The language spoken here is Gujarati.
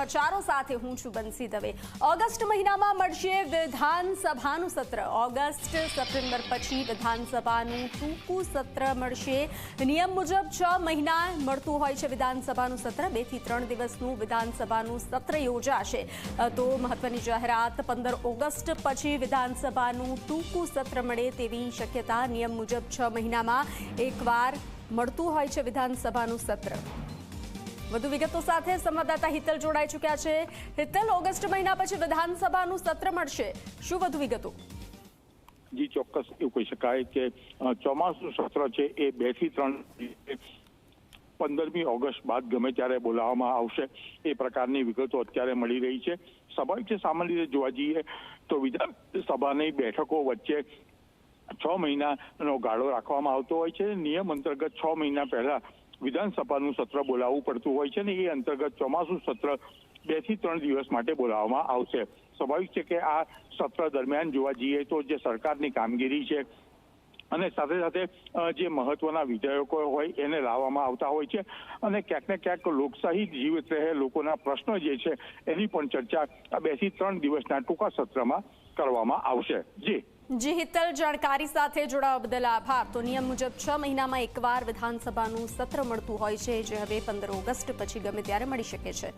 સમાચારો સાથે હું છું બંસી દવે. ઓગસ્ટ મહિનામાં મળશે વિધાનસભાનું સત્ર. ઓગસ્ટ સપ્ટેમ્બર પછી વિધાનસભાનું ટૂંકું સત્ર મળશે. નિયમ મુજબ છ મહિના મળતું હોય છે વિધાનસભાનું સત્ર. બેથી ત્રણ દિવસનું વિધાનસભાનું સત્ર યોજાશે. તો મહત્વની જાહેરાત, પંદર ઓગસ્ટ પછી વિધાનસભાનું ટૂંકું સત્ર મળે તેવી શક્યતા નિયમ મુજબ છ મહિનામાં એકવાર મળતું હોય છે વિધાનસભાનું સત્ર. વધુ વિગતો સાથે સંવાદદાતા હિતલ જોડાઈ ચૂક્યા છે. હિતલ, ઓગસ્ટ મહિના પછી વિધાનસભાનું સત્ર મળશે. શું વધુ વિગતો? જી, ચોક્કસ એવું કહી શકાય કે ચોમાસું સત્ર છે એ બેથી ત્રણ પંદરમી ઓગસ્ટ બાદ ગમે ત્યારે બોલાવવામાં આવશે. એ પ્રકારની વિગતો અત્યારે મળી રહી છે. સ્વાભાવિક છે સામાન્ય રીતે જોવા જઈએ તો વિધાનસભાની બેઠકો વચ્ચે છ મહિનાનો ગાળો રાખવામાં આવતો હોય છે. નિયમ અંતર્ગત છ મહિના પહેલા વિધાનસભાનું સત્ર બોલાવવું પડતું હોય છે ને એ અંતર્ગત ચોમાસું સત્ર બેથી ત્રણ દિવસ માટે બોલાવવામાં આવશે. સ્વાભાવિક છે કે આ સત્ર દરમિયાન જોવા જઈએ તો જે સરકારની કામગીરી છે અને સાથે સાથે જે મહત્વના વિધેયકો હોય એને લાવવામાં આવતા હોય છે અને ક્યાંક ને ક્યાંક લોકશાહી જીવિત રહે લોકોના પ્રશ્નો જે છે એની પણ ચર્ચા આ બેથી ત્રણ દિવસના ટૂંકા સત્રમાં કરવામાં આવશે. જી. જી હિતલ, જાણકારી સાથે જોડાવા બદલ આભાર. તો નિયમ મુજબ છ મહિનામાં એકવાર વિધાનસભાનું સત્ર મળતું હોય છે, જે હવે પંદર ઓગસ્ટ પછી ગમે ત્યારે મળી શકે છે.